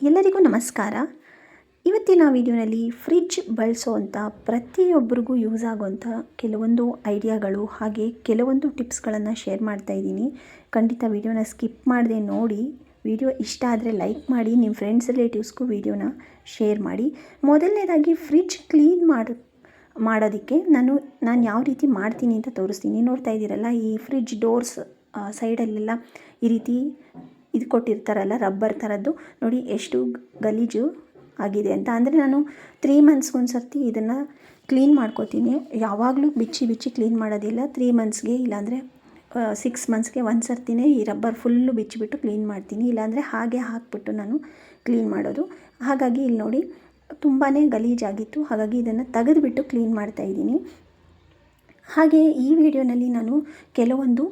ಎಲ್ಲರಿಗೂ ನಮಸ್ಕಾರ. ಇವತ್ತಿನ ವಿಡಿಯೋನಲ್ಲಿ ಫ್ರಿಜ್ ಬಳಸೋವಂಥ ಪ್ರತಿಯೊಬ್ಬರಿಗೂ ಯೂಸ್ ಆಗುವಂಥ ಕೆಲವೊಂದು ಐಡಿಯಾಗಳು ಹಾಗೆ ಕೆಲವೊಂದು ಟಿಪ್ಸ್ಗಳನ್ನು ಶೇರ್ ಮಾಡ್ತಾ ಇದ್ದೀನಿ. ಖಂಡಿತ ವಿಡಿಯೋನ ಸ್ಕಿಪ್ ಮಾಡದೆ ನೋಡಿ, ವಿಡಿಯೋ ಇಷ್ಟ ಆದರೆ ಲೈಕ್ ಮಾಡಿ, ನಿಮ್ಮ ಫ್ರೆಂಡ್ಸ್, ರಿಲೇಟಿವ್ಸ್ಗೂ ವಿಡಿಯೋನ ಶೇರ್ ಮಾಡಿ. ಮೊದಲನೇದಾಗಿ ಫ್ರಿಜ್ ಕ್ಲೀನ್ ಮಾಡಿ, ಮಾಡೋದಕ್ಕೆ ನಾನು ನಾನು ಯಾವ ರೀತಿ ಮಾಡ್ತೀನಿ ಅಂತ ತೋರಿಸ್ತೀನಿ. ನೋಡ್ತಾ ಇದ್ದೀರಲ್ಲ, ಈ ಫ್ರಿಜ್ ಡೋರ್ಸ್ ಸೈಡಲ್ಲೆಲ್ಲ ಈ ರೀತಿ ಇದು ಕೊಟ್ಟಿರ್ತಾರಲ್ಲ ರಬ್ಬರ್ ಥರದ್ದು. ನೋಡಿ ಎಷ್ಟು ಗಲೀಜು ಆಗಿದೆ ಅಂತ. ಅಂದರೆ ನಾನು ತ್ರೀ ಮಂತ್ಸ್ಗೆ ಸರ್ತಿ ಇದನ್ನು ಕ್ಲೀನ್ ಮಾಡ್ಕೋತೀನಿ. ಯಾವಾಗಲೂ ಬಿಚ್ಚಿ ಬಿಚ್ಚಿ ಕ್ಲೀನ್ ಮಾಡೋದಿಲ್ಲ. ತ್ರೀ ಮಂತ್ಸ್ಗೆ ಇಲ್ಲಾಂದರೆ ಸಿಕ್ಸ್ ಮಂತ್ಸ್ಗೆ ಒಂದು ಸರ್ತಿನೇ ಈ ರಬ್ಬರ್ ಫುಲ್ಲು ಬಿಚ್ಚಿಬಿಟ್ಟು ಕ್ಲೀನ್ ಮಾಡ್ತೀನಿ. ಇಲ್ಲಾಂದರೆ ಹಾಗೆ ಹಾಕ್ಬಿಟ್ಟು ನಾನು ಕ್ಲೀನ್ ಮಾಡೋದು. ಹಾಗಾಗಿ ಇಲ್ಲಿ ನೋಡಿ ತುಂಬಾ ಗಲೀಜಾಗಿತ್ತು. ಹಾಗಾಗಿ ಇದನ್ನು ತೆಗೆದುಬಿಟ್ಟು ಕ್ಲೀನ್ ಮಾಡ್ತಾಯಿದ್ದೀನಿ ಹಾಗೆ ಈ ವಿಡಿಯೋನಲ್ಲಿ ನಾನು ಕೆಲವೊಂದು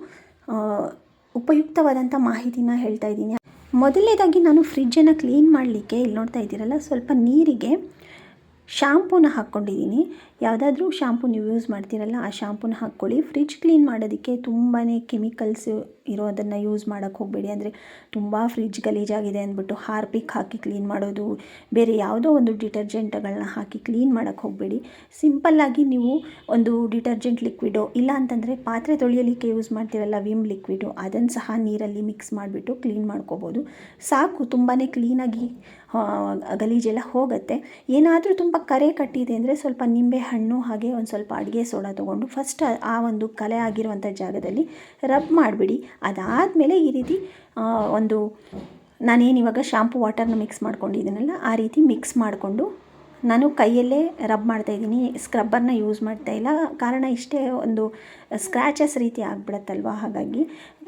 ಉಪಯುಕ್ತವಾದಂಥ ಮಾಹಿತಿನ ಹೇಳ್ತಾ ಇದ್ದೀನಿ. ಮೊದಲನೇದಾಗಿ ನಾನು ಫ್ರಿಜ್ಜನ್ನು ಕ್ಲೀನ್ ಮಾಡಲಿಕ್ಕೆ ಇಲ್ಲಿ ನೋಡ್ತಾ ಇದ್ದೀರಲ್ಲ ಸ್ವಲ್ಪ ನೀರಿಗೆ ಶಾಂಪೂನ ಹಾಕ್ಕೊಂಡಿದ್ದೀನಿ. ಯಾವುದಾದ್ರೂ ಶ್ಯಾಂಪೂ ನೀವು ಯೂಸ್ ಮಾಡ್ತೀರಲ್ಲ, ಆ ಶ್ಯಾಂಪೂನ ಹಾಕ್ಕೊಳ್ಳಿ. ಫ್ರಿಜ್ ಕ್ಲೀನ್ ಮಾಡೋದಕ್ಕೆ ತುಂಬಾ ಕೆಮಿಕಲ್ಸ್ ಇರೋದನ್ನು ಯೂಸ್ ಮಾಡೋಕ್ಕೆ ಹೋಗಬೇಡಿ. ಅಂದರೆ ತುಂಬ ಫ್ರಿಡ್ಜ್ ಗಲೀಜಾಗಿದೆ ಅಂದ್ಬಿಟ್ಟು ಹಾರ್ಪಿಕ್ ಹಾಕಿ ಕ್ಲೀನ್ ಮಾಡೋದು, ಬೇರೆ ಯಾವುದೋ ಒಂದು ಡಿಟರ್ಜೆಂಟ್ಗಳನ್ನ ಹಾಕಿ ಕ್ಲೀನ್ ಮಾಡೋಕ್ಕೆ ಹೋಗಬೇಡಿ. ಸಿಂಪಲ್ಲಾಗಿ ನೀವು ಒಂದು ಡಿಟರ್ಜೆಂಟ್ ಲಿಕ್ವಿಡೋ, ಇಲ್ಲ ಅಂತಂದರೆ ಪಾತ್ರೆ ತೊಳೆಯಲಿಕ್ಕೆ ಯೂಸ್ ಮಾಡ್ತೀರಲ್ಲ ವಿಮ್ ಲಿಕ್ವಿಡು ಅದನ್ನು ಸಹ ನೀರಲ್ಲಿ ಮಿಕ್ಸ್ ಮಾಡಿಬಿಟ್ಟು ಕ್ಲೀನ್ ಮಾಡ್ಕೋಬೋದು. ಸಾಕು ತುಂಬಾ ಕ್ಲೀನಾಗಿ ಗಲೀಜೆಲ್ಲ ಹೋಗುತ್ತೆ. ಏನಾದರೂ ತುಂಬ ಕರೆ ಕಟ್ಟಿದೆ ಅಂದರೆ ಸ್ವಲ್ಪ ನಿಂಬೆ ಹಣ್ಣು ಹಾಗೆ ಒಂದು ಸ್ವಲ್ಪ ಅಡುಗೆ ಸೋಡಾ ತೊಗೊಂಡು ಫಸ್ಟ್ ಆ ಒಂದು ಕಲೆ ಆಗಿರುವಂಥ ಜಾಗದಲ್ಲಿ ರಬ್ ಮಾಡಿಬಿಡಿ. ಅದಾದಮೇಲೆ ಈ ರೀತಿ ಒಂದು ನಾನೇನು ಇವಾಗ ಶಾಂಪು ವಾಟರ್ನ ಮಿಕ್ಸ್ ಮಾಡ್ಕೊಂಡಿದ್ದೀನಲ್ಲ, ಆ ರೀತಿ ಮಿಕ್ಸ್ ಮಾಡಿಕೊಂಡು ನಾನು ಕೈಯಲ್ಲೇ ರಬ್ ಮಾಡ್ತಾಯಿದ್ದೀನಿ ಸ್ಕ್ರಬ್ಬರ್ನ ಯೂಸ್ ಮಾಡ್ತಾ ಇಲ್ಲ. ಕಾರಣ ಇಷ್ಟೇ, ಒಂದು ಸ್ಕ್ರ್ಯಾಚಸ್ ರೀತಿ ಆಗಿಬಿಡತ್ತಲ್ವ? ಹಾಗಾಗಿ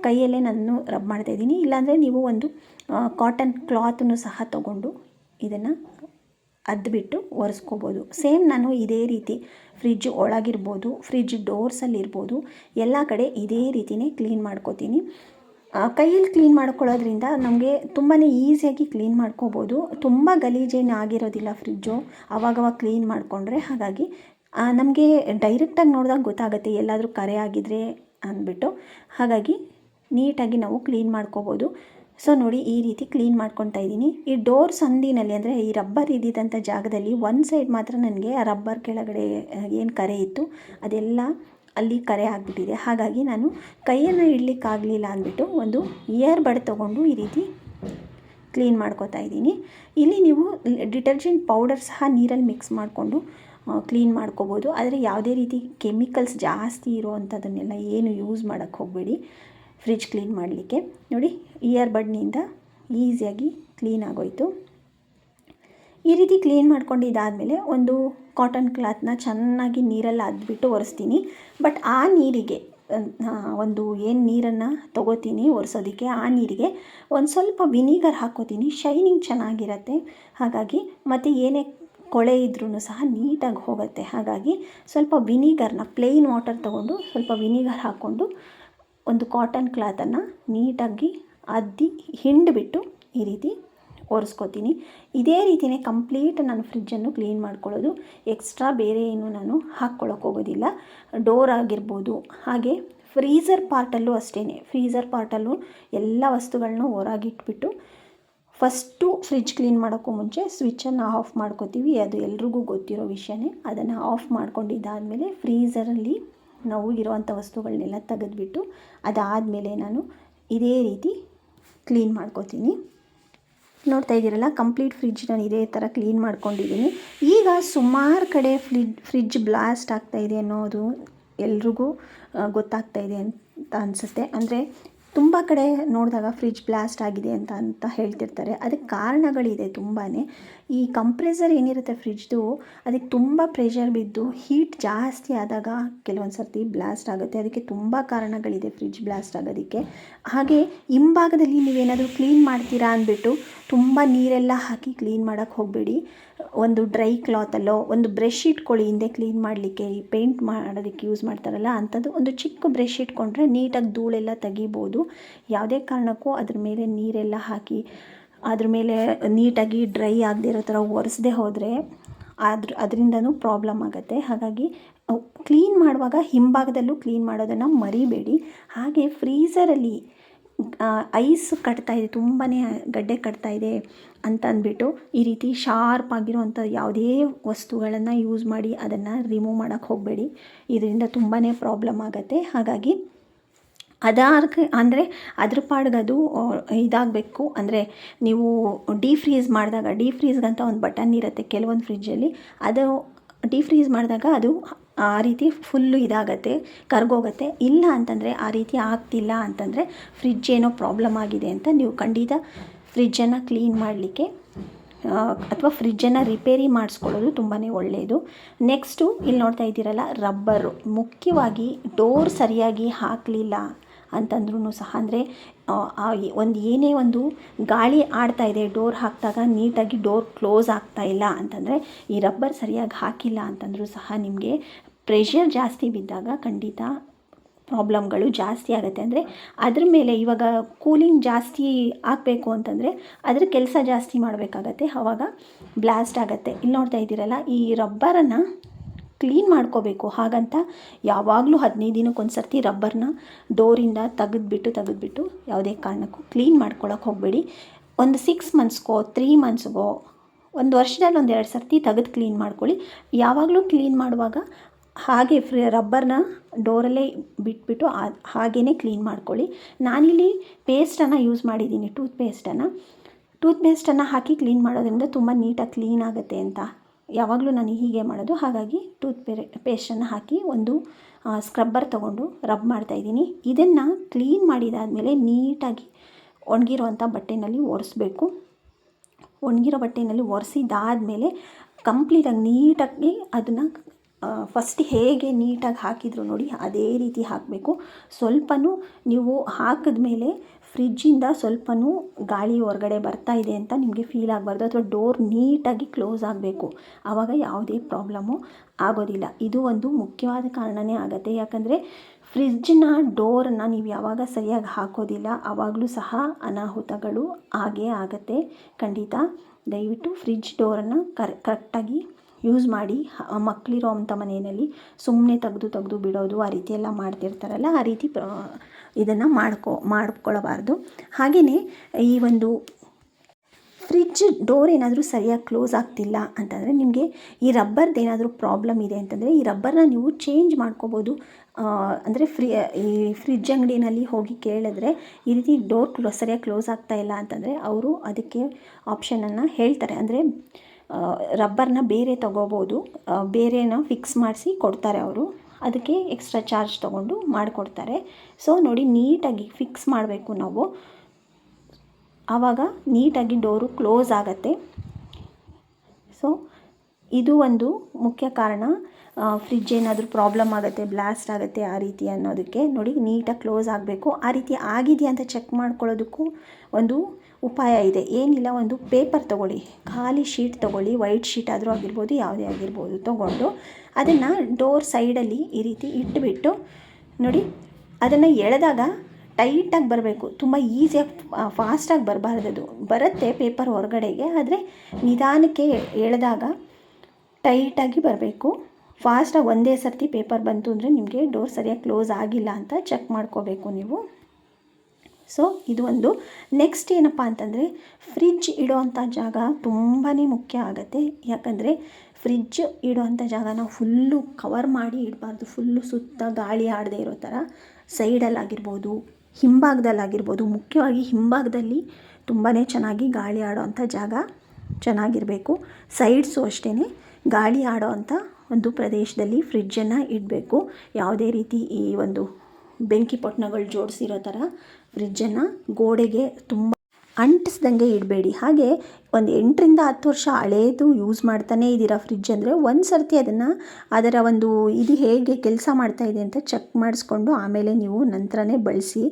ಕೈಯಲ್ಲೇ ನಾನು ರಬ್ ಮಾಡ್ತಾಯಿದ್ದೀನಿ ಇಲ್ಲಾಂದರೆ ನೀವು ಒಂದು ಕಾಟನ್ ಕ್ಲಾತನ್ನು ಸಹ ತಗೊಂಡು ಇದನ್ನು ಅದ್ಬಿಟ್ಟು ಒರೆಸ್ಕೋಬೋದು. ಸೇಮ್ ನಾನು ಇದೇ ರೀತಿ ಫ್ರಿಜ್ ಒಳಗಿರ್ಬೋದು ಫ್ರಿಜ್ ಡೋರ್ಸಲ್ಲಿರ್ಬೋದು ಎಲ್ಲ ಕಡೆ ಇದೇ ರೀತಿಯೇ ಕ್ಲೀನ್ ಮಾಡ್ಕೋತೀನಿ. ಕೈಯಲ್ಲಿ ಕ್ಲೀನ್ ಮಾಡ್ಕೊಳ್ಳೋದ್ರಿಂದ ನಮಗೆ ತುಂಬಾ ಈಸಿಯಾಗಿ ಕ್ಲೀನ್ ಮಾಡ್ಕೋಬೋದು. ತುಂಬ ಗಲೀಜೇನು ಆಗಿರೋದಿಲ್ಲ ಫ್ರಿಜ್ಜು ಅವಾಗವಾಗ ಕ್ಲೀನ್ ಮಾಡಿಕೊಂಡ್ರೆ ಹಾಗಾಗಿ ನಮಗೆ ಡೈರೆಕ್ಟಾಗಿ ನೋಡಿದಾಗ ಗೊತ್ತಾಗುತ್ತೆ ಎಲ್ಲಾದರೂ ಕರೆ ಆಗಿದ್ರೆ ಅಂದ್ಬಿಟ್ಟು. ಹಾಗಾಗಿ ನೀಟಾಗಿ ನಾವು ಕ್ಲೀನ್ ಮಾಡ್ಕೋಬೋದು. ಸೊ ನೋಡಿ ಈ ರೀತಿ ಕ್ಲೀನ್ ಮಾಡ್ಕೊತಾ ಇದ್ದೀನಿ. ಈ ಡೋರ್ ಸಂದಿನಲ್ಲಿ ಅಂದರೆ ಈ ರಬ್ಬರ್ ಇದ್ದಿದ್ದಂಥ ಜಾಗದಲ್ಲಿ ಒಂದು ಸೈಡ್ ಮಾತ್ರ ನನಗೆ ರಬ್ಬರ್ ಕೆಳಗಡೆ ಏನು ಕರೆ ಇತ್ತು. ಅದೆಲ್ಲ ಅಲ್ಲಿ ಕರೆ ಆಗಿಬಿಟ್ಟಿದೆ. ಹಾಗಾಗಿ ನಾನು ಕೈಯನ್ನು ಇಡಲಿಕ್ಕಾಗಲಿಲ್ಲ ಅಂದ್ಬಿಟ್ಟು ಒಂದು ಇಯರ್ ಬಡ್ ತೊಗೊಂಡು ಈ ರೀತಿ ಕ್ಲೀನ್ ಮಾಡ್ಕೋತಾ ಇದ್ದೀನಿ. ಇಲ್ಲಿ ನೀವು ಡಿಟರ್ಜೆಂಟ್ ಪೌಡರ್ ಸಹ ನೀರಲ್ಲಿ ಮಿಕ್ಸ್ ಮಾಡಿಕೊಂಡು ಕ್ಲೀನ್ ಮಾಡ್ಕೋಬೋದು. ಆದರೆ ಯಾವುದೇ ರೀತಿ ಕೆಮಿಕಲ್ಸ್ ಜಾಸ್ತಿ ಇರೋವಂಥದ್ದನ್ನೆಲ್ಲ ಏನು ಯೂಸ್ ಮಾಡೋಕ್ಕೆ ಹೋಗಬೇಡಿ. ಫ್ರಿಜ್ ಕ್ಲೀನ್ ಮಾಡಲಿಕ್ಕೆ. ನೋಡಿ ಇಯರ್ ಬಡ್ನಿಂದ ಈಸಿಯಾಗಿ ಕ್ಲೀನ್ ಆಗೋಯಿತು. ಈ ರೀತಿ ಕ್ಲೀನ್ ಮಾಡ್ಕೊಂಡಿದ್ದಾದಮೇಲೆ ಒಂದು ಕಾಟನ್ ಕ್ಲಾತ್ನ ಚೆನ್ನಾಗಿ ನೀರಲ್ಲಿ ಅದ್ಬಿಟ್ಟು ಒರೆಸ್ತೀನಿ. ಬಟ್ ಆ ನೀರಿಗೆ ಒಂದು ಏನು ನೀರನ್ನು ತೊಗೋತೀನಿ ಒರೆಸೋದಕ್ಕೆ, ಆ ನೀರಿಗೆ ಒಂದು ಸ್ವಲ್ಪ ವಿನಿಗರ್ ಹಾಕೋತೀನಿ ಶೈನಿಂಗ್ ಚೆನ್ನಾಗಿರತ್ತೆ. ಹಾಗಾಗಿ ಮತ್ತು ಏನೇ ಕೊಳೆ ಇದ್ರೂ ಸಹ ನೀಟಾಗಿ ಹೋಗುತ್ತೆ. ಹಾಗಾಗಿ ಸ್ವಲ್ಪ ವಿನಿಗರ್ನ ಪ್ಲೇನ್ ವಾಟರ್ ತೊಗೊಂಡು ಸ್ವಲ್ಪ ವಿನಿಗರ್ ಹಾಕ್ಕೊಂಡು ಒಂದು ಕಾಟನ್ ಕ್ಲಾತನ್ನು ನೀಟಾಗಿ ಅದ್ದಿ ಹಿಂಡಿಬಿಟ್ಟು ಈ ರೀತಿ ಒರೆಸ್ಕೋತೀನಿ. ಇದೇ ರೀತಿಯೇ ಕಂಪ್ಲೀಟ್ ನಾನು ಫ್ರಿಜ್ಜನ್ನು ಕ್ಲೀನ್ ಮಾಡ್ಕೊಳ್ಳೋದು. ಎಕ್ಸ್ಟ್ರಾ ಬೇರೆ ಏನು ನಾನು ಹಾಕ್ಕೊಳ್ಳೋಕೆ ಹೋಗೋದಿಲ್ಲ. ಡೋರ್ ಆಗಿರ್ಬೋದು, ಹಾಗೆ ಫ್ರೀಝರ್ ಪಾರ್ಟಲ್ಲೂ ಅಷ್ಟೇ ಫ್ರೀಝರ್ ಪಾರ್ಟಲ್ಲೂ ಎಲ್ಲ ವಸ್ತುಗಳನ್ನೂ ಹೊರಗಿಟ್ಬಿಟ್ಟು ಫಸ್ಟು ಫ್ರಿಜ್ ಕ್ಲೀನ್ ಮಾಡೋಕ್ಕೂ ಮುಂಚೆ ಸ್ವಿಚ್ಚನ್ನು ಆಫ್ ಮಾಡ್ಕೋತೀವಿ. ಅದು ಎಲ್ರಿಗೂ ಗೊತ್ತಿರೋ ವಿಷಯನೇ. ಅದನ್ನು ಆಫ್ ಮಾಡ್ಕೊಂಡಿದ್ದಾದಮೇಲೆ ಫ್ರೀಝರಲ್ಲಿ ನಾವು ಇರುವಂಥ ವಸ್ತುಗಳನ್ನೆಲ್ಲ ತೆಗೆದುಬಿಟ್ಟು ಅದಾದಮೇಲೆ ನಾನು ಇದೇ ರೀತಿ ಕ್ಲೀನ್ ಮಾಡ್ಕೋತೀನಿ. ನೋಡ್ತಾ ಇದ್ದೀರಲ್ಲ ಕಂಪ್ಲೀಟ್ ಫ್ರಿಜ್ ನಾನು ಇದೇ ಥರ ಕ್ಲೀನ್ ಮಾಡ್ಕೊಂಡಿದ್ದೀನಿ. ಈಗ ಸುಮಾರು ಕಡೆ ಫ್ರಿಜ್ ಫ್ರಿಜ್ ಬ್ಲಾಸ್ಟ್ ಆಗ್ತಾಯಿದೆ ಅನ್ನೋದು ಎಲ್ರಿಗೂ ಗೊತ್ತಾಗ್ತಾ ಇದೆ ಅಂತ ಅನಿಸುತ್ತೆ. ಅಂದರೆ ತುಂಬ ಕಡೆ ನೋಡಿದಾಗ ಫ್ರಿಜ್ ಬ್ಲಾಸ್ಟ್ ಆಗಿದೆ ಅಂತ ಅಂತ ಹೇಳ್ತಿರ್ತಾರೆ. ಅದಕ್ಕೆ ಕಾರಣಗಳಿದೆ ತುಂಬಾ ಈ ಕಂಪ್ರೆಸರ್ ಏನಿರುತ್ತೆ ಫ್ರಿಜ್ದು, ಅದಕ್ಕೆ ತುಂಬ ಪ್ರೆಷರ್ ಬಿದ್ದು ಹೀಟ್ ಜಾಸ್ತಿ ಆದಾಗ ಕೆಲವೊಂದು ಸರ್ತಿ ಬ್ಲಾಸ್ಟ್ ಆಗುತ್ತೆ. ಅದಕ್ಕೆ ತುಂಬ ಕಾರಣಗಳಿದೆ ಫ್ರಿಜ್ ಬ್ಲಾಸ್ಟ್ ಆಗೋದಕ್ಕೆ. ಹಾಗೆ ಹಿಂಭಾಗದಲ್ಲಿ ನೀವೇನಾದರೂ ಕ್ಲೀನ್ ಮಾಡ್ತೀರಾ ಅಂದ್ಬಿಟ್ಟು ತುಂಬ ನೀರೆಲ್ಲ ಹಾಕಿ ಕ್ಲೀನ್ ಮಾಡೋಕ್ಕೆ ಹೋಗಬೇಡಿ. ಒಂದು ಡ್ರೈ ಕ್ಲಾತಲ್ಲೋ, ಒಂದು ಬ್ರಷ್ ಇಟ್ಕೊಳ್ಳಿ, ಹಿಂದೆ ಕ್ಲೀನ್ ಮಾಡಲಿಕ್ಕೆ ಪೇಂಟ್ ಮಾಡೋದಕ್ಕೆ ಯೂಸ್ ಮಾಡ್ತಾರಲ್ಲ ಅಂಥದ್ದು ಒಂದು ಚಿಕ್ಕ ಬ್ರಷ್ ಇಟ್ಕೊಂಡ್ರೆ ನೀಟಾಗಿ ಧೂಳೆಲ್ಲ ತೆಗಿಬೋದು. ಯಾವುದೇ ಕಾರಣಕ್ಕೂ ಅದ್ರ ಮೇಲೆ ನೀರೆಲ್ಲ ಹಾಕಿ, ಅದ್ರ ಮೇಲೆ ನೀಟಾಗಿ ಡ್ರೈ ಆಗದೆ ಇರೋ ಥರ ಒರೆಸ್ದೇ ಹೋದರೆ ಅದ್ರ ಅದರಿಂದನೂ ಪ್ರಾಬ್ಲಮ್ ಆಗುತ್ತೆ. ಹಾಗಾಗಿ ಕ್ಲೀನ್ ಮಾಡುವಾಗ ಹಿಂಭಾಗದಲ್ಲೂ ಕ್ಲೀನ್ ಮಾಡೋದನ್ನು ಮರಿಬೇಡಿ. ಹಾಗೆ ಫ್ರೀಝರಲ್ಲಿ ಐಸ್ ಕಟ್ತಾ ಇದೆ ತುಂಬಾ ಗಡ್ಡೆ ಕಟ್ತಾ ಇದೆ ಅಂತ ಅಂದ್ಬಿಟ್ಟು ಈ ರೀತಿ ಶಾರ್ಪ್ ಆಗಿರುವಂಥ ಯಾವುದೇ ವಸ್ತುಗಳನ್ನು ಯೂಸ್ ಮಾಡಿ ಅದನ್ನು ರಿಮೂವ್ ಮಾಡೋಕ್ಕೆ ಹೋಗಬೇಡಿ. ಇದರಿಂದ ತುಂಬಾ ಪ್ರಾಬ್ಲಮ್ ಆಗುತ್ತೆ. ಹಾಗಾಗಿ ಅದಾರ್ಗೆ ಅಂದರೆ ಅದ್ರ ಪಾಡ್ಗೆ ಅದು ಇದಾಗಬೇಕು. ಅಂದರೆ ನೀವು ಡೀಫ್ರೀಸ್ ಮಾಡಿದಾಗ ಡೀಫ್ರೀಸ್ಗಂತ ಒಂದು ಬಟನ್ ಇರುತ್ತೆ ಕೆಲವೊಂದು ಫ್ರಿಜ್ಜಲ್ಲಿ. ಅದು ಡೀಫ್ರೀಸ್ ಮಾಡಿದಾಗ ಅದು ಆ ರೀತಿ ಫುಲ್ಲು ಇದಾಗತ್ತೆ, ಕರ್ಗೋಗುತ್ತೆ. ಇಲ್ಲ ಅಂತಂದರೆ ಆ ರೀತಿ ಆಗ್ತಿಲ್ಲ ಅಂತಂದರೆ ಫ್ರಿಜ್ ಏನೋ ಪ್ರಾಬ್ಲಮ್ ಆಗಿದೆ ಅಂತ ನೀವು ಖಂಡಿತ ಫ್ರಿಜ್ಜನ್ನು ಕ್ಲೀನ್ ಮಾಡಲಿಕ್ಕೆ ಅಥವಾ ಫ್ರಿಜ್ಜನ್ನು ರಿಪೇರಿ ಮಾಡಿಸ್ಕೊಳ್ಳೋದು ತುಂಬಾ ಒಳ್ಳೆಯದು ನೆಕ್ಸ್ಟು ಇಲ್ಲಿ ನೋಡ್ತಾ ಇದ್ದೀರಲ್ಲ, ರಬ್ಬರು. ಮುಖ್ಯವಾಗಿ ಡೋರ್ ಸರಿಯಾಗಿ ಹಾಕಲಿಲ್ಲ ಅಂತಂದ್ರೂ ಸಹ. ಅಂದರೆ ಒಂದು ಏನೇ ಒಂದು ಗಾಳಿ ಆಡ್ತಾ ಇದೆ, ಡೋರ್ ಹಾಕಿದಾಗ ನೀಟಾಗಿ ಡೋರ್ ಕ್ಲೋಸ್ ಆಗ್ತಾ ಇಲ್ಲ ಅಂತಂದರೆ, ಈ ರಬ್ಬರ್ ಸರಿಯಾಗಿ ಹಾಕಿಲ್ಲ ಅಂತಂದರೂ ಸಹ ನಿಮಗೆ ಪ್ರೆಷರ್ ಜಾಸ್ತಿ ಬಿದ್ದಾಗ ಖಂಡಿತ ಪ್ರಾಬ್ಲಮ್ಗಳು ಜಾಸ್ತಿ ಆಗುತ್ತೆ. ಅಂದರೆ, ಅದ್ರ ಮೇಲೆ ಇವಾಗ ಕೂಲಿಂಗ್ ಜಾಸ್ತಿ ಆಗಬೇಕು ಅಂತಂದರೆ, ಅದ್ರ ಕೆಲಸ ಜಾಸ್ತಿ ಮಾಡಬೇಕಾಗತ್ತೆ. ಆವಾಗ ಬ್ಲಾಸ್ಟ್ ಆಗುತ್ತೆ. ಇಲ್ಲಿ ನೋಡ್ತಾ ಇದ್ದೀರಲ್ಲ, ಈ ರಬ್ಬರನ್ನು ಕ್ಲೀನ್ ಮಾಡ್ಕೋಬೇಕು. ಹಾಗಂತ ಯಾವಾಗಲೂ ಹದಿನೈದು ದಿನಕ್ಕೊಂದು ಸರ್ತಿ ರಬ್ಬರ್ನ ಡೋರಿಂದ ತೆಗೆದ್ಬಿಟ್ಟು ತೆಗೆದ್ಬಿಟ್ಟು ಯಾವುದೇ ಕಾರಣಕ್ಕೂ ಕ್ಲೀನ್ ಮಾಡ್ಕೊಳಕ್ಕೆ ಹೋಗಬೇಡಿ. ಒಂದು ಸಿಕ್ಸ್ ಮಂತ್ಸ್ಗೋ ತ್ರೀ ಮಂತ್ಸ್ಗೋ ಒಂದು ವರ್ಷದಲ್ಲಿ ಒಂದು ಎರಡು ಸರ್ತಿ ತೆಗೆದು ಕ್ಲೀನ್ ಮಾಡ್ಕೊಳ್ಳಿ. ಯಾವಾಗಲೂ ಕ್ಲೀನ್ ಮಾಡುವಾಗ ಹಾಗೆ ಫ್ರೀ, ರಬ್ಬರ್ನ ಡೋರಲ್ಲೇ ಬಿಟ್ಬಿಟ್ಟು ಹಾಗೇ ಕ್ಲೀನ್ ಮಾಡ್ಕೊಳ್ಳಿ. ನಾನಿಲ್ಲಿ ಪೇಸ್ಟನ್ನು ಯೂಸ್ ಮಾಡಿದ್ದೀನಿ ಟೂತ್ ಪೇಸ್ಟನ್ನು ಟೂತ್ ಪೇಸ್ಟನ್ನು ಹಾಕಿ ಕ್ಲೀನ್ ಮಾಡೋದ್ರಿಂದ ತುಂಬ ನೀಟಾಗಿ ಕ್ಲೀನ್ ಆಗುತ್ತೆ ಅಂತ. ಯಾವಾಗಲೂ ನಾನು ಹೀಗೆ ಮಾಡೋದು. ಹಾಗಾಗಿ ಟೂತ್ ಪೇರೆ ಪೇಸ್ಟನ್ನು ಹಾಕಿ ಒಂದು ಸ್ಕ್ರಬ್ಬರ್ ತೊಗೊಂಡು ರಬ್ ಮಾಡ್ತಾಯಿದ್ದೀನಿ ಇದನ್ನು ಕ್ಲೀನ್ ಮಾಡಿದಾದಮೇಲೆ ನೀಟಾಗಿ ಒಣಗಿರೋವಂಥ ಬಟ್ಟೆನಲ್ಲಿ ಒರೆಸ್ಬೇಕು. ಒಣಗಿರೋ ಬಟ್ಟೆಯಲ್ಲಿ ಒರೆಸಿದಾದ್ಮೇಲೆ ಕಂಪ್ಲೀಟಾಗಿ ನೀಟಾಗಿ ಅದನ್ನು ಫಸ್ಟ್ ಹೇಗೆ ನೀಟಾಗಿ ಹಾಕಿದ್ರು ನೋಡಿ ಅದೇ ರೀತಿ ಹಾಕಬೇಕು. ಸ್ವಲ್ಪನೂ ನೀವು ಹಾಕಿದ್ಮೇಲೆ ಫ್ರಿಜ್ಜಿಂದ ಸ್ವಲ್ಪನೂ ಗಾಳಿ ಹೊರಗಡೆ ಬರ್ತಾ ಇದೆ ಅಂತ ನಿಮಗೆ ಫೀಲ್ ಆಗಬಾರ್ದು ಅಥವಾ ಡೋರ್ ನೀಟಾಗಿ ಕ್ಲೋಸ್ ಆಗಬೇಕು. ಆವಾಗ ಯಾವುದೇ ಪ್ರಾಬ್ಲಮ್ಮು ಆಗೋದಿಲ್ಲ. ಇದು ಒಂದು ಮುಖ್ಯವಾದ ಕಾರಣವೇ ಆಗುತ್ತೆ. ಯಾಕಂದರೆ ಫ್ರಿಜ್ಜಿನ ಡೋರನ್ನು ನೀವು ಯಾವಾಗ ಸರಿಯಾಗಿ ಹಾಕೋದಿಲ್ಲ ಆವಾಗಲೂ ಸಹ ಅನಾಹುತಗಳು ಆಗೇ ಆಗುತ್ತೆ. ಖಂಡಿತ ದಯವಿಟ್ಟು ಫ್ರಿಜ್ ಡೋರನ್ನು ಕರ್ ಕರೆಕ್ಟಾಗಿ ಯೂಸ್ ಮಾಡಿ ಮಕ್ಕಳಿರೋ ಅಂಥ ಮನೆಯಲ್ಲಿ ಸುಮ್ಮನೆ ತೆಗೆದು ತೆಗೆದು ಬಿಡೋದು, ಆ ರೀತಿ ಎಲ್ಲ ಮಾಡ್ತಿರ್ತಾರಲ್ಲ, ಆ ರೀತಿ ಇದನ್ನು ಮಾಡ್ಕೊ ಮಾಡ್ಕೊಳ್ಳಬಾರ್ದು ಹಾಗೆಯೇ ಈ ಒಂದು ಫ್ರಿಜ್ ಡೋರ್ ಏನಾದರೂ ಸರಿಯಾಗಿ ಕ್ಲೋಸ್ ಆಗ್ತಿಲ್ಲ ಅಂತಂದರೆ ನಿಮಗೆ ಈ ರಬ್ಬರ್ದು ಏನಾದರೂ ಪ್ರಾಬ್ಲಮ್ ಇದೆ ಅಂತಂದರೆ ಈ ರಬ್ಬರ್ನ ನೀವು ಚೇಂಜ್ ಮಾಡ್ಕೋಬೋದು. ಅಂದರೆ ಫ್ರಿ ಈ ಫ್ರಿಜ್ ಅಂಗಡಿನಲ್ಲಿ ಹೋಗಿ ಕೇಳಿದ್ರೆ ಈ ರೀತಿ ಡೋರ್ ಸರಿಯಾಗಿ ಕ್ಲೋಸ್ ಆಗ್ತಾ ಇಲ್ಲ ಅಂತಂದರೆ ಅವರು ಅದಕ್ಕೆ ಆಪ್ಷನನ್ನು ಹೇಳ್ತಾರೆ. ಅಂದರೆ ರಬ್ಬರ್ನ ಬೇರೆ ತಗೋಬೋದು. ಬೇರೆನ ಫಿಕ್ಸ್ ಮಾಡಿಸಿ ಕೊಡ್ತಾರೆ ಅವರು. ಅದಕ್ಕೆ ಎಕ್ಸ್ಟ್ರಾ ಚಾರ್ಜ್ ತೊಗೊಂಡು ಮಾಡಿಕೊಡ್ತಾರೆ. ಸೊ ನೋಡಿ ನೀಟಾಗಿ ಫಿಕ್ಸ್ ಮಾಡಬೇಕು ನಾವು. ಆವಾಗ ನೀಟಾಗಿ ಡೋರು ಕ್ಲೋಸ್ ಆಗುತ್ತೆ. ಸೊ ಇದು ಒಂದು ಮುಖ್ಯ ಕಾರಣ. ಫ್ರಿಜ್ ಏನಾದರೂ ಪ್ರಾಬ್ಲಮ್ ಆಗುತ್ತೆ ಬ್ಲಾಸ್ಟ್ ಆಗುತ್ತೆ ಆ ರೀತಿ ಅನ್ನೋದಕ್ಕೆ ನೋಡಿ ನೀಟಾಗಿ ಕ್ಲೋಸ್ ಆಗಬೇಕು. ಆ ರೀತಿ ಆಗಿದೆಯಾ ಅಂತ ಚೆಕ್ ಮಾಡ್ಕೊಳ್ಳೋದಕ್ಕೂ ಒಂದು ಉಪಾಯ ಇದೆ. ಏನಿಲ್ಲ, ಒಂದು ಪೇಪರ್ ತೊಗೊಳ್ಳಿ. ಖಾಲಿ ಶೀಟ್ ತೊಗೊಳ್ಳಿ. ವೈಟ್ ಶೀಟ್ ಆದರೂ ಆಗಿರ್ಬೋದು, ಯಾವುದೇ ಆಗಿರ್ಬೋದು ತೊಗೊಂಡು ಅದನ್ನು ಡೋರ್ ಸೈಡಲ್ಲಿ ಈ ರೀತಿ ಇಟ್ಟುಬಿಟ್ಟು ನೋಡಿ ಅದನ್ನು ಎಳೆದಾಗ ಟೈಟಾಗಿ ಬರಬೇಕು. ತುಂಬ ಈಸಿಯಾಗಿ ಫಾಸ್ಟಾಗಿ ಅದು. ಬರುತ್ತೆ ಪೇಪರ್ ಹೊರಗಡೆಗೆ, ಆದರೆ ನಿಧಾನಕ್ಕೆ ಎಳೆದಾಗ ಟೈಟಾಗಿ ಬರಬೇಕು. ಫಾಸ್ಟಾಗಿ ಒಂದೇ ಸರ್ತಿ ಪೇಪರ್ ಬಂತು ಅಂದರೆ ನಿಮಗೆ ಡೋರ್ ಸರಿಯಾಗಿ ಕ್ಲೋಸ್ ಆಗಿಲ್ಲ ಅಂತ ಚೆಕ್ ಮಾಡ್ಕೋಬೇಕು ನೀವು. ಸೊ ಇದು ಒಂದು ನೆಕ್ಸ್ಟ್ ಏನಪ್ಪ ಅಂತಂದರೆ ಫ್ರಿಜ್ ಇಡೋವಂಥ ಜಾಗ ತುಂಬಾ ಮುಖ್ಯ ಆಗುತ್ತೆ. ಯಾಕಂದರೆ ಫ್ರಿಜ್ ಇಡೋವಂಥ ಜಾಗನ ಫುಲ್ಲು ಕವರ್ ಮಾಡಿ ಇಡಬಾರ್ದು. ಫುಲ್ಲು ಸುತ್ತ ಗಾಳಿ ಆಡದೇ ಇರೋ ಥರ ಸೈಡಲ್ಲಾಗಿರ್ಬೋದು ಹಿಂಭಾಗದಲ್ಲಾಗಿರ್ಬೋದು ಮುಖ್ಯವಾಗಿ ಹಿಂಭಾಗದಲ್ಲಿ ತುಂಬಾ ಚೆನ್ನಾಗಿ ಗಾಳಿ ಆಡೋವಂಥ ಜಾಗ ಚೆನ್ನಾಗಿರಬೇಕು. ಸೈಡ್ಸು ಅಷ್ಟೇ ಗಾಳಿ ಆಡೋ ಒಂದು ಪ್ರದೇಶದಲ್ಲಿ ಫ್ರಿಡ್ಜನ್ನು ಇಡಬೇಕು. ಯಾವುದೇ ರೀತಿ ಈ ಒಂದು ಬೆಂಕಿ ಪೊಟ್ಟಣಗಳು ಜೋಡಿಸಿರೋ ಥರ ಫ್ರಿಡ್ಜನ್ನು ಗೋಡೆಗೆ ತುಂಬ ಅಂಟಿಸ್ದಂಗೆ ಇಡಬೇಡಿ. ಹಾಗೆ ಒಂದು ಎಂಟರಿಂದ ಹತ್ತು ವರ್ಷ ಹಳೇದು ಯೂಸ್ ಮಾಡ್ತಾನೇ ಇದ್ದೀರಾ ಫ್ರಿಜ್ ಅಂದರೆ ಒಂದು ಸರ್ತಿ ಅದನ್ನು ಅದರ ಒಂದು ಇದು ಹೇಗೆ ಕೆಲಸ ಮಾಡ್ತಾ ಇದೆ ಅಂತ ಚೆಕ್ ಮಾಡಿಸ್ಕೊಂಡು ಆಮೇಲೆ ನೀವು ನಂತರನೇ ಬಳಸಿ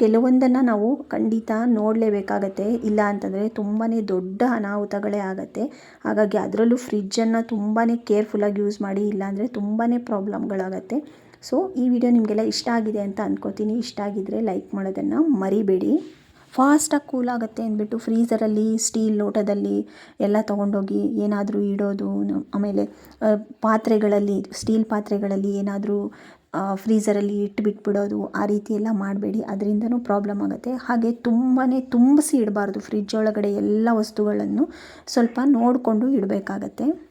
ಕೆಲವೊಂದನ್ನು ನಾವು ಖಂಡಿತ ನೋಡಲೇಬೇಕಾಗತ್ತೆ. ಇಲ್ಲ ಅಂತಂದರೆ ತುಂಬಾ ದೊಡ್ಡ ಅನಾಹುತಗಳೇ ಆಗುತ್ತೆ. ಹಾಗಾಗಿ ಅದರಲ್ಲೂ ಫ್ರಿಜ್ಜನ್ನು ತುಂಬಾ ಕೇರ್ಫುಲ್ಲಾಗಿ ಯೂಸ್ ಮಾಡಿ ಇಲ್ಲಾಂದರೆ ತುಂಬಾ ಪ್ರಾಬ್ಲಮ್ಗಳಾಗತ್ತೆ. ಸೊ, ಈ ವಿಡಿಯೋ ನಿಮಗೆಲ್ಲ ಇಷ್ಟ ಆಗಿದೆ ಅಂತ ಅಂದ್ಕೋತೀನಿ ಇಷ್ಟ ಆಗಿದ್ದರೆ ಲೈಕ್ ಮಾಡೋದನ್ನು ಮರಿಬೇಡಿ. ಫಾಸ್ಟಾಗಿ ಕೂಲ್ ಆಗುತ್ತೆ ಅಂದ್ಬಿಟ್ಟು ಫ್ರೀಝರಲ್ಲಿ ಸ್ಟೀಲ್ ಲೋಟದಲ್ಲಿ ಎಲ್ಲ ತೊಗೊಂಡೋಗಿ ಏನಾದರೂ ಇಡೋದು ಆಮೇಲೆ ಪಾತ್ರೆಗಳಲ್ಲಿ, ಸ್ಟೀಲ್ ಪಾತ್ರೆಗಳಲ್ಲಿ ಏನಾದರೂ ಫ್ರೀಝರಲ್ಲಿ ಇಟ್ಬಿಟ್ಬಿಡೋದು, ಆ ರೀತಿ ಎಲ್ಲ ಮಾಡಬೇಡಿ. ಅದರಿಂದನೂ ಪ್ರಾಬ್ಲಮ್ ಆಗುತ್ತೆ. ಹಾಗೆ ತುಂಬಾ ತುಂಬಿಸಿ ಇಡಬಾರ್ದು ಫ್ರಿಜ್ ಒಳಗಡೆ ಎಲ್ಲ ವಸ್ತುಗಳನ್ನು ಸ್ವಲ್ಪ ನೋಡಿಕೊಂಡು ಇಡಬೇಕಾಗತ್ತೆ.